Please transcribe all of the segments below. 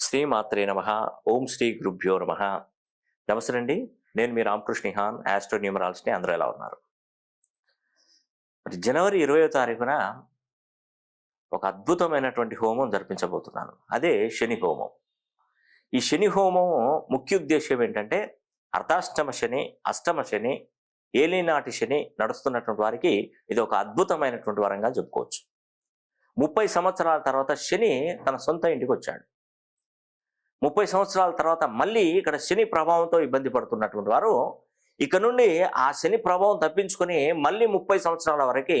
శ్రీమాత్రే నమ. ఓం శ్రీ గురుభ్యో నమ. నమస్తే అండి నేను మీ రామకృష్ణ హాన్ అందరూ ఎలా ఉన్నారు? జనవరి ఇరవయో తారీఖున ఒక అద్భుతమైనటువంటి హోమం జరిపించబోతున్నాను. అదే శని హోమం. ఈ శని హోమం ముఖ్య ఉద్దేశం ఏంటంటే అర్ధాష్టమ శని అష్టమ శని ఏలినాటి శని నడుస్తున్నటువంటి వారికి ఇది ఒక అద్భుతమైనటువంటి వరంగా చెప్పుకోవచ్చు. ముప్పై సంవత్సరాల తర్వాత శని తన సొంత ఇంటికి వచ్చాడు. ముప్పై సంవత్సరాల తర్వాత మళ్ళీ ఇక్కడ శని ప్రభావంతో ఇబ్బంది పడుతున్నటువంటి వారు ఇక నుండి ఆ శని ప్రభావం తప్పించుకొని మళ్ళీ ముప్పై సంవత్సరాల వరకు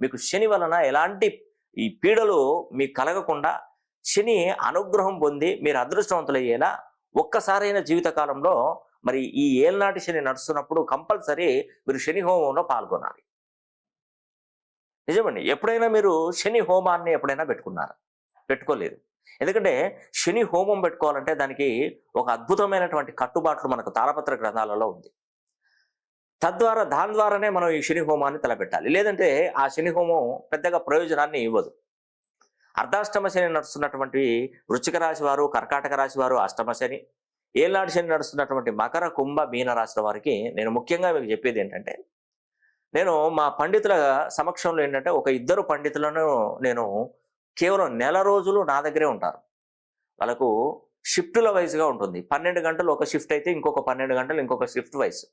మీకు శని వలన ఎలాంటి ఈ పీడలు మీకు కలగకుండా శని అనుగ్రహం పొంది మీరు అదృష్టవంతులయ్యేలా ఒక్కసారైన జీవితకాలంలో మరి ఈ ఏళ్ళనాటి శని నడుస్తున్నప్పుడు కంపల్సరీ మీరు శని హోమంలో పాల్గొనాలి. నిజమండి ఎప్పుడైనా మీరు శని హోమాన్ని ఎప్పుడైనా పెట్టుకున్నారా? పెట్టుకోలేదు. ఎందుకంటే శని హోమం పెట్టుకోవాలంటే దానికి ఒక అద్భుతమైనటువంటి కట్టుబాట్లు మనకు తారపత్ర గ్రంథాలలో ఉంది. తద్వారా దాని ద్వారానే మనం ఈ శని హోమాన్ని తలపెట్టాలి. లేదంటే ఆ శని హోమం పెద్దగా ప్రయోజనాన్ని ఇవ్వదు. అర్ధాష్టమ శని నడుస్తున్నటువంటి వృచ్చిక రాశి వారు కర్కాటక రాశి వారు అష్టమ శని ఏలాడు శని నడుస్తున్నటువంటి మకర కుంభ మీన రాశుల వారికి నేను ముఖ్యంగా మీకు చెప్పేది ఏంటంటే నేను మా పండితుల సమక్షంలో ఏంటంటే ఒక ఇద్దరు పండితులను నేను కేవలం నెల రోజులు నా దగ్గరే ఉంటారు. వాళ్ళకు షిఫ్టుల వయసుగా ఉంటుంది. పన్నెండు గంటలు ఒక షిఫ్ట్ అయితే ఇంకొక పన్నెండు గంటలు ఇంకొక షిఫ్ట్ వయసు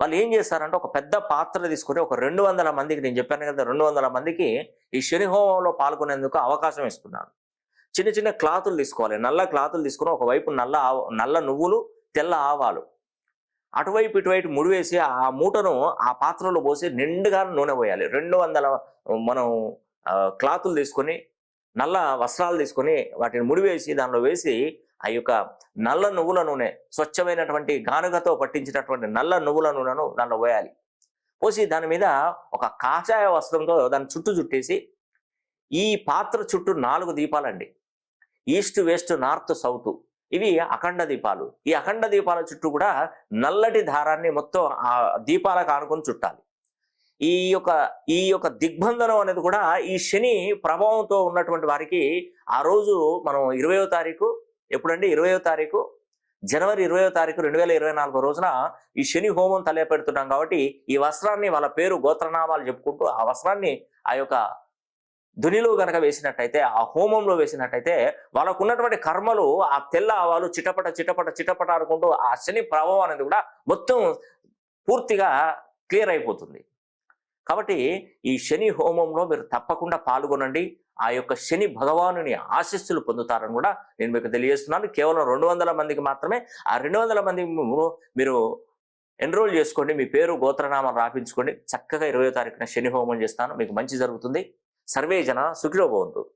వాళ్ళు ఏం చేస్తారంటే ఒక పెద్ద పాత్ర తీసుకొని ఒక రెండు వందల మందికి నేను చెప్పాను కదా రెండు వందల మందికి ఈ శని హోమంలో పాల్గొనేందుకు అవకాశం ఇస్తున్నాను చిన్న చిన్న క్లాతులు తీసుకోవాలి. నల్ల క్లాతులు తీసుకుని ఒకవైపు నల్ల నల్ల నువ్వులు తెల్ల ఆవాలు. అటువైపు ఇటువైపు ముడివేసి ఆ మూటను ఆ పాత్రలో పోసి నిండుగా నూనె పోయాలి. రెండు వందల మనం క్లాతులు తీసుకొని నల్ల వస్త్రాలు తీసుకొని వాటిని ముడివేసి దానిలో వేసి ఆ యొక్క నల్ల నువ్వుల నూనె స్వచ్ఛమైనటువంటి గానుగతో పట్టించినటువంటి నల్ల నువ్వుల నూనెను దానిలో పోయాలి పోసి దాని మీద ఒక కాషాయ వస్త్రంతో దాన్ని చుట్టూ చుట్టేసి ఈ పాత్ర చుట్టూ నాలుగు దీపాలండి. ఈస్ట్ వెస్ట్ నార్త్ సౌత్ ఇవి అఖండ దీపాలు. ఈ అఖండ దీపాల చుట్టూ కూడా నల్లటి దారాన్ని మొత్తం ఆ దీపాలకు ఆనుకొని చుట్టాలి. ఈ యొక్క ఈ యొక్క దిగ్బంధనం అనేది కూడా ఈ శని ప్రభావంతో ఉన్నటువంటి వారికి ఆ రోజు మనం ఇరవయో తారీఖు ఎప్పుడండి? ఇరవయో తారీఖు? జనవరి ఇరవయో తారీఖు రెండు వేల ఇరవై నాలుగో రోజున ఈ శని హోమం తలపెడుతున్నాం కాబట్టి ఈ వస్త్రాన్ని వాళ్ళ పేరు గోత్రనామాలు చెప్పుకుంటూ ఆ వస్త్రాన్ని ఆ యొక్క ధునిలో గనక వేసినట్టయితే ఆ హోమంలో వేసినట్టయితే వాళ్ళకు ఉన్నటువంటి కర్మలు ఆ తెల్ల ఆవాలు చిటపట చిటపట చిటపట అనుకుంటూ ఆ శని ప్రభావం అనేది కూడా మొత్తం పూర్తిగా క్లియర్ అయిపోతుంది. కాబట్టి ఈ శని హోమంలో మీరు తప్పకుండా పాల్గొనండి. ఆ యొక్క శని భగవానుని ఆశస్సులు పొందుతారని కూడా నేను మీకు తెలియజేస్తున్నాను. కేవలం రెండు వందల మందికి మాత్రమే. ఆ రెండు వందల మంది మీరు ఎన్రోల్ చేసుకోండి. మీ పేరు గోత్రనామం రాపించుకోండి. చక్కగా ఇరవై తారీఖున శని హోమం చేస్తాను. మీకు మంచి జరుగుతుంది. సర్వే జన సుఖిలో భవంతు.